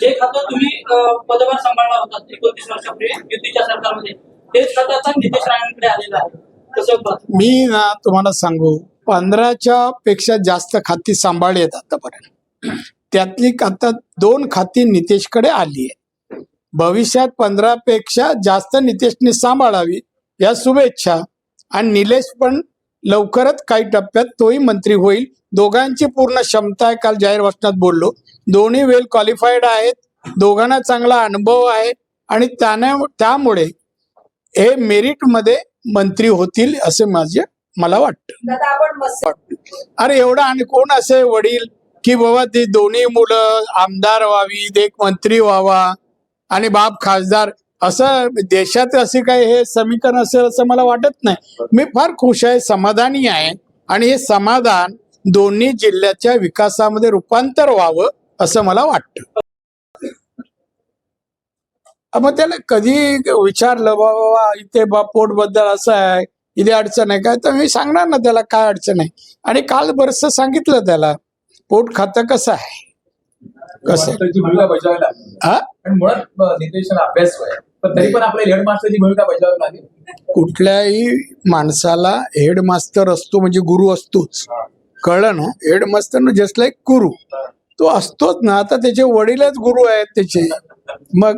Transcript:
जे खातं तुम्ही पदभार सांभाळला होता एकोणतीस वर्षापूर्वी युतीच्या सरकारमध्ये तेच खातं आता नितेश राणेंकडे आलेलं आहे. कसं मी ना तुम्हाला सांगू पंधराच्या पेक्षा जास्त खाती सांभाळली आहेत आतापर्यंत. त्यातली आता दोन खाती नितेशकडे आली आहे भविष्यात पंधरा पेक्षा जास्त नितेशने सांभाळावी या शुभेच्छा. आणि निलेश पण लवकरच काही टप्प्यात तोही मंत्री होईल. दोघांची पूर्ण क्षमता आहे काल जाहीर भाषणात बोललो. दोन्ही वेल क्वालिफाईड आहेत. दोघांना चांगला अनुभव आहे आणि त्याने त्यामुळे हे मेरिटमध्ये मंत्री होतील असे माझे मला वाटतं. अरे एवढा आणि कोण असे वडील की बाबा ती दोन्ही मुलं आमदार व्हावी एक मंत्री व्हावा आणि बाप खासदार. असं देशात असे काही हे समीकरण असेल असं मला वाटत नाही. मी फार खुश आहे समाधानी आहे. आणि हे समाधान दोन्ही जिल्ह्याच्या विकासामध्ये रूपांतर व्हावं असं मला वाटतं. मग त्याला कधी विचारलं बाबा इथे बा पोटबद्दल असं आहे इथे अडचण आहे काय तर मी सांगणार ना त्याला काय अडचण आहे. आणि काल बरस सांगितलं त्याला पोट खातं कसं आहे? कसं आहे? पण तरी पण आपल्या हेड मास्टरची भूमिका बजावावी लागेल. कुठल्याही माणसाला हेडमास्तर असतो म्हणजे गुरु असतोच. कळलं ना? हेडमास्तर जस्ट लाईक गुरु. तो असतोच ना. आता त्याचे वडीलच गुरु आहेत त्याचे. मग